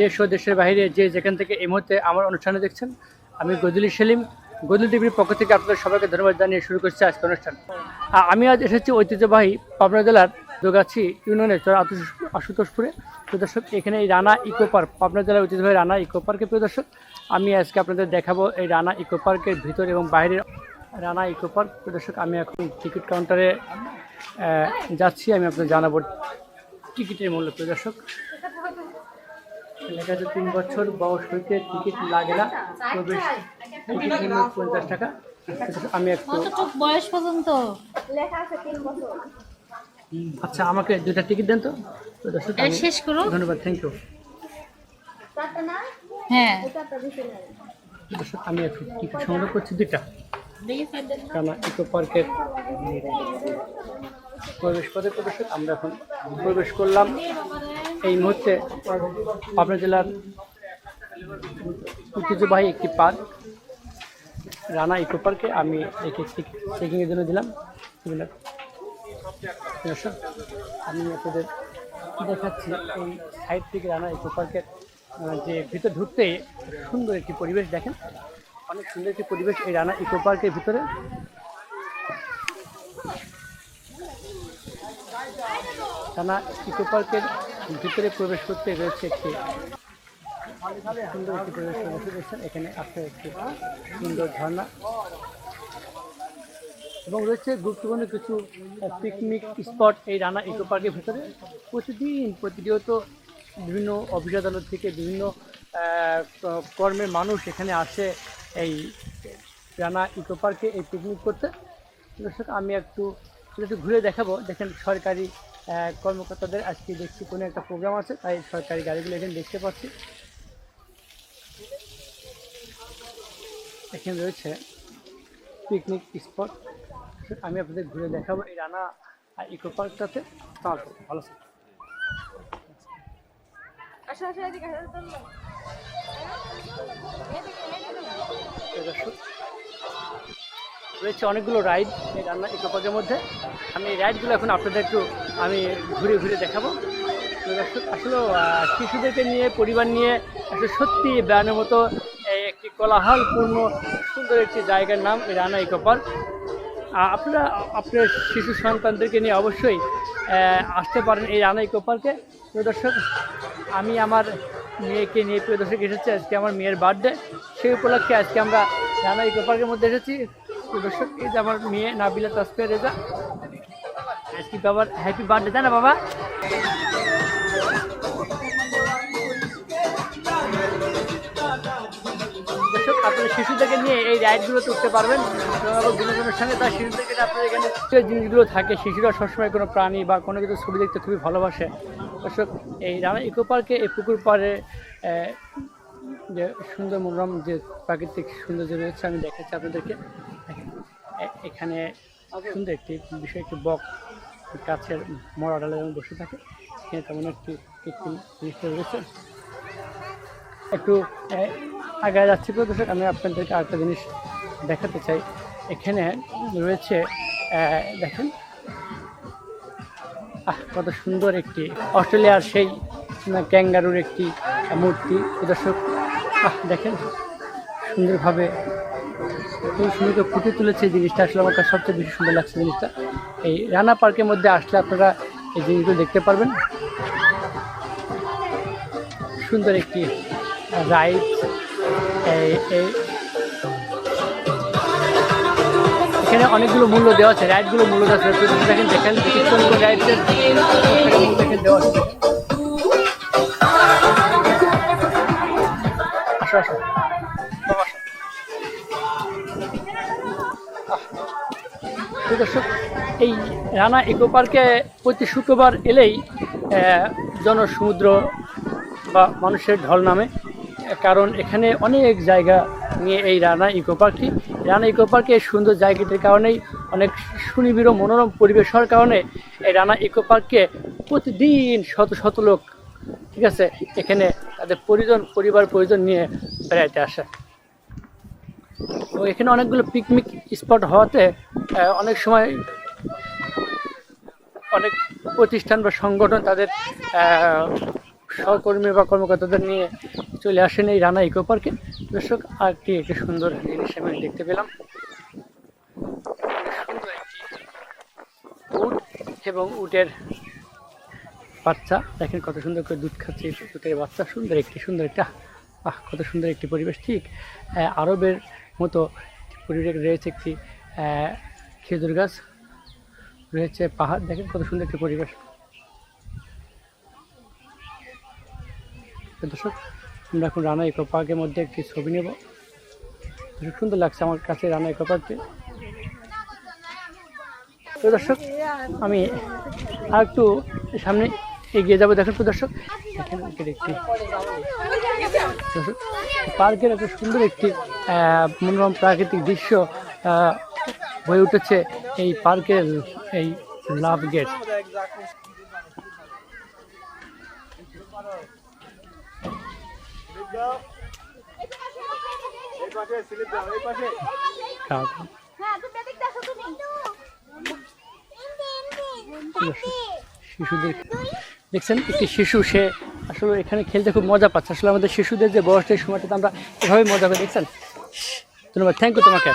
দেশ ও দেশের বাইরে যে যেখান থেকে এই মুহূর্তে আমার অনুষ্ঠানে দেখছেন, আমি গজলি সেলিম, গজলি টিভির পক্ষ থেকে আপনাদের সবাইকে ধন্যবাদ জানিয়ে শুরু করছি আজকে অনুষ্ঠান। আমি আজ এসেছি ঐতিহ্যবাহী পাবনা জেলার দোগাছি ইউনিয়নের আশুতোষপুরে। প্রিয় দর্শক, এখানে এই রানা ইকো পার্ক, পাবনা জেলার ঐতিহ্যবাহী রানা ইকো পার্কে প্রিয় দর্শক, আমি আজকে আপনাদের দেখাবো এই রানা ইকো পার্কের ভিতর এবং বাইরের রানা ইকো পার্ক। প্রিয় দর্শক, আমি এখন টিকিট কাউন্টারে যাচ্ছি, আমি আপনাদের জানাব টিকিটের মূল্য, প্রিয় দর্শক। লেখা আছে তিন বছর বয়স হইতে টিকিট লাগে না। প্রবেশ পঞ্চাশ টাকা। আমি একটু বয়স পর্যন্ত। আচ্ছা আমাকে দুটা টিকিট দেন তো। শেষ করো। ধন্যবাদ থ্যাংক ইউ হ্যাঁ। আমি একটু টিকিট সংগ্রহ করছি স্যার ইকো পার্কের প্রবেশ পথে প্রবেশ আমরা এখন প্রবেশ করলাম। এই মুহূর্তে পাবনা জেলার ঐতিহ্যবাহী একটি পার্ক, রানা ইকো পার্কে আমি একে চেকিংয়ের জন্য দিলাম। আমি আপনাদের দেখাচ্ছি এই সাইড থেকে রানা ইকো পার্কের যে ভিতরে ঢুকতে সুন্দর একটি পরিবেশ দেখেন। অনেক সুন্দর একটি পরিবেশ এই রানা ইকো পার্কের ভিতরে। রানা ইকো পার্কের ভিতরে প্রবেশ করতে রয়েছে একটি সুন্দর একটি পরিবেশ প্রবেশ করেছেন এখানে আছে একটি সুন্দর ঝর্ণা। এবং রয়েছে গুরুত্বপূর্ণ কিছু পিকনিক স্পট এই রানা ইকো পার্কের ভিতরে। প্রতিদিন, প্রতিনিয়ত বিভিন্ন অফিস আদালত থেকে বিভিন্ন কর্মের মানুষ এখানে আসে এই রানা ইকো পার্কে এই পিকনিক করতে। দর্শক, আমি একটু একটু ঘুরে দেখাবো। দেখেন, সরকারি কর্মকর্তাদের আজকে দেখছি কোনো একটা প্রোগ্রাম আছে তাই সরকারি গাড়িগুলো এখানে দেখতে পাচ্ছি। এখানে রয়েছে পিকনিক স্পট আমি আপনাদের ঘুরে দেখাবো এই রানা আর ইকো পার্কটাতে তাহলে ভালো দর্শক, রয়েছে অনেকগুলো রাইড এই রান্না ইকো পার্কের মধ্যে। আমি এই রাইডগুলো এখন আপনাদের একটু আমি ঘুরে ঘুরে দেখাবো। আসলে শিশুদেরকে নিয়ে পরিবার নিয়ে আসলে সত্যি বেড়ানোর মতো একটি কোলাহলপূর্ণ সুন্দর একটি জায়গার নাম এই রানা ইকো পার্ক আহ, আপনারা আপনার শিশু সন্তানদেরকে নিয়ে অবশ্যই আসতে পারেন এই রানা ইকো পার্কে প্রিয় দর্শক আমি আমার মেয়েকে নিয়ে প্রিয় দর্শক এসেছি। আজকে আমার মেয়ের বার্থডে সেই উপলক্ষে আজকে আমরা রানা ইকো পার্কের মধ্যে এসেছি। দর্শক এই যে আমার মেয়ে নাবিলা তাসফিয়া রেজা। আজকে বাবার হ্যাপি বার্থডে তাই বাবা? দর্শক, আপনারা শিশুদেরকে নিয়ে এই রাইডগুলোতে উঠতে পারবেন। বিনোদনের সঙ্গে তার শিশুদেরকে নিয়ে আপনাদের এখানে যে জিনিসগুলো থাকে, শিশুরা সবসময় কোনো প্রাণী বা কোনো কিছু ছবি দেখতে খুবই ভালোবাসে। দর্শক, এই রানা ইকো পার্কে, এই পুকুর পাড়ে যে সুন্দর মনোরম যে প্রাকৃতিক সৌন্দর্য রয়েছে, আমি দেখাচ্ছি আপনাদেরকে। এখানে সুন্দর একটি বিষয় একটি বক গাছের মরা ডালে যেমন বসে থাকে। এখানে তেমন একটি কৃত্রিম জিনিসটা রয়েছে। একটু আগে যাচ্ছি প্রিয় দর্শক আমি আপনাদেরকে আরেকটা জিনিস দেখাতে চাই। এখানে রয়েছে দেখেন। আহ কত সুন্দর একটি অস্ট্রেলিয়ার সেই ক্যাঙ্গারুর একটি মূর্তি প্রিয় দর্শক আহ দেখেন সুন্দরভাবে সুন্দর ফুটে তুলেছে এই জিনিসটা আসলে আমার কাছে সবচেয়ে বেশি সুন্দর লাগছে জিনিসটা। এই রানা পার্কের মধ্যে আসলে আপনারা এই জিনিসগুলো দেখতে পারবেন। সুন্দর একটি রাইড। এখানে অনেকগুলো মূল্য দেওয়া আছে, রাইডগুলো মূল্য দেওয়া আছে। দেখেন দেখেন দেওয়া আছে। আসো আসো। দর্শক, এই রানা ইকো পার্কে প্রতি শুক্রবার এলেই জনসমুদ্র বা মানুষের ঢল নামে। কারণ এখানে অনেক জায়গা নিয়ে এই রানা ইকো পার্কটি। রানা ইকো পার্কে সুন্দর জায়গাটির কারণেই অনেক সুনিবিড় মনোরম পরিবেশ হওয়ার কারণে এই রানা ইকো পার্কে প্রতিদিন শত শত লোক, ঠিক আছে, এখানে তাদের পরিজন, পরিবার পরিজন নিয়ে বেড়াইতে আসে। তো এখানে অনেকগুলো পিকনিক স্পট হওয়াতে অনেক সময় অনেক প্রতিষ্ঠান বা সংগঠন তাদের সহকর্মী বা কর্মকর্তাদের নিয়ে চলে আসেন এই রানা ইকো পার্কে দর্শক আর কি একটি সুন্দর জিনিস আমি দেখতে পেলাম। উট এবং উটের বাচ্চা। দেখেন কত সুন্দর করে দুধ খাচ্ছে উটের বাচ্চা। সুন্দর একটি, সুন্দর একটা, আহ, কত সুন্দর একটি পরিবেশ। ঠিক আরবের মতো পরিবেশ রয়েছে একটি খেজুর গাছ রয়েছে, পাহাড়, দেখেন কত সুন্দর একটি পরিবেশ। দর্শক, আমরা এখন রানা ইকো পার্কের মধ্যে একটি ছবি নেব। সুন্দর লাগছে আমার কাছে রানা ইকো পার্কটি। দর্শক, আমি আর একটু সামনে এগিয়ে যাব। দেখেন তো দর্শক এখানে একটি পার্কের একটা সুন্দর একটি মনোরম প্রাকৃতিক দৃশ্য হয়ে উঠেছে এই পার্কের এই লাভ গেট। শিশুদের দেখছেন একটি শিশু সে আসলে এখানে খেলতে খুব মজা পাচ্ছে। আসলে আমাদের শিশুদের যে বয়সটা এই সময়টাতে আমরা এভাবেই মজা করে দেখছেন? ধন্যবাদ থ্যাংক ইউ তোমাকে।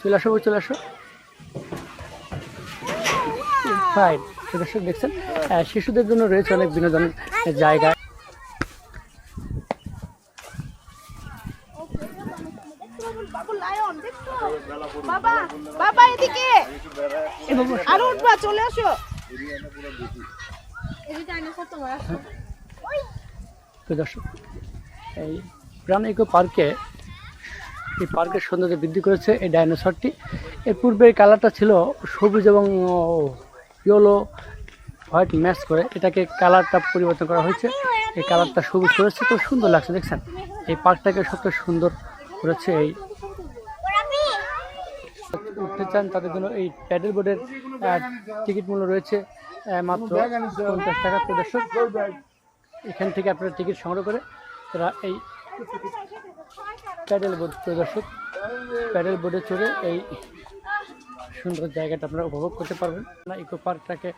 চলে আসো চলে আসো। ফাইন দর্শক দেখছেন? আহ, শিশুদের জন্য রয়েছে অনেক বিনোদন জায়গা বাবু লায়ন দেখছ বাবা বাবা এদিকে আর উঠবা চলে আসো। দর্শক এই প্রাণ ইকো পার্কে এই পার্কের সৌন্দর্য বৃদ্ধি করেছে এই ডাইনোসরটি। এর পূর্বে এই কালারটা ছিল সবুজ এবং ইয়েলো হোয়াইট ম্যাচ করে। এটাকে কালারটা পরিবর্তন করা হয়েছে। এই কালারটা সবুজ করেছে তো সুন্দর লাগছে দেখছেন? এই পার্কটাকে সবচেয়ে সুন্দর করেছে এই উঠতে চান, তাদের জন্য এই প্যাডেল বোর্ডের টিকিট মূল্য রয়েছে মাত্র পঞ্চাশ টাকা। প্রদর্শক এখান থেকে আপনারা টিকিট সংগ্রহ করে তারা এই প্যাডেল বোর্ড প্রদর্শক প্যাডেল বোর্ডে চড়ে এই সুন্দর জায়গাটা আপনারা উপভোগ করতে পারবেন। রানা ইকো পার্কটাকে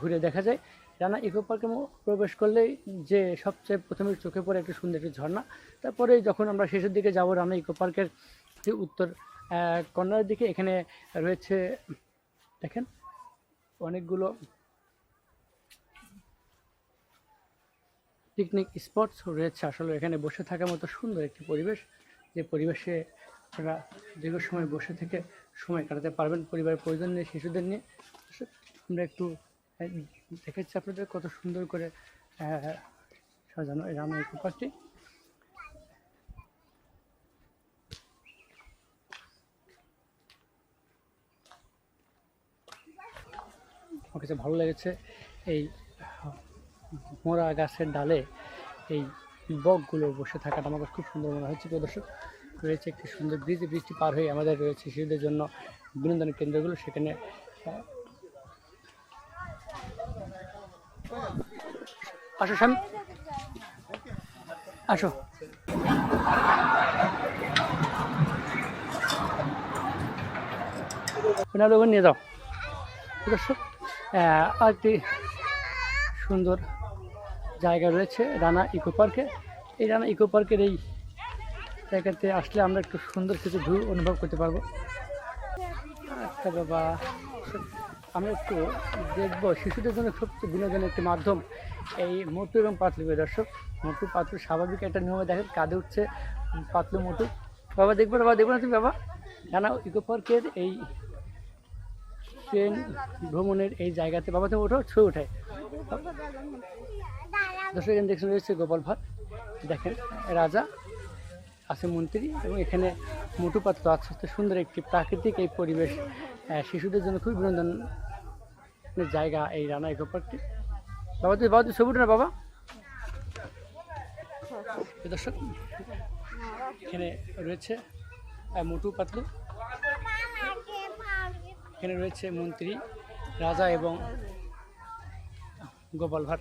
ঘুরে দেখা যায়। রানা ইকো পার্কে প্রবেশ করলেই যে সবচেয়ে প্রথমে চোখে পড়ে একটি সুন্দর একটি ঝর্ণা। তারপরে যখন আমরা শেষের দিকে যাব রানা ইকো পার্কের উত্তর কর্নারের দিকে এখানে রয়েছে, দেখেন, অনেকগুলো পিকনিক স্পটস রয়েছে। আসলে এখানে বসে থাকার মতো সুন্দর একটি পরিবেশ, যে পরিবেশে আপনারা দীর্ঘ সময় বসে থেকে সময় কাটাতে পারবেন। পরিবারের প্রয়োজন নিয়ে শিশুদের নিয়ে। আমরা একটু দেখেছি আপনাদের কত সুন্দর করে সাজানো এই ইকো আমার কাছে ভালো লেগেছে। এই, মোরা গাছের ডালে এই বকগুলো বসে থাকাটা আমার খুব সুন্দর মনে হচ্ছে প্রিয় দর্শক, রয়েছে একটি সুন্দর ব্রিজ। ব্রিজটি পার হয়ে আমাদের রয়েছে শিশুদের জন্য বিনোদনের কেন্দ্রগুলো। সেখানে আসো স্বামী। আসো। নিয়ে যাও। দর্শক আরেকটি সুন্দর জায়গা রয়েছে রানা ইকো পার্কে। এই রানা ইকো পার্কের এই জায়গাতে আসলে আমরা একটু সুন্দর কিছু ভিউ অনুভব করতে পারব। আচ্ছা বাবা, আমরা একটু দেখব শিশুদের জন্য সবচেয়ে বিনোদনের একটি মাধ্যম এই মোটু এবং পাতলু দর্শক, মোটু, পাতলু স্বাভাবিক একটা নিয়মে দেখেন কাঁধে উঠছে পাতলু মোটু। বাবা, দেখব বাবা, দেখব না তুমি, বাবা? রানা ইকো পার্কের এই ট্রেন ভ্রমণের এই জায়গাতে বাবা তুমি ওঠো ছবি ওঠায় দর্শক, এখানে দেখছেন রয়েছে গোপাল ভাট দেখেন, রাজা আছে মন্ত্রী এবং এখানে মোটু পাত্র আস্তে সুন্দর একটি প্রাকৃতিক এই পরিবেশ। শিশুদের জন্য খুবই বিনোদন জায়গা এই রানা ইকো পার্কটি বাবা তুই বাবা তুই ছবি না বাবা? দর্শক, এখানে রয়েছে মোটু পাতলু এখানে রয়েছে মন্ত্রী রাজা এবং গোপাল ভাট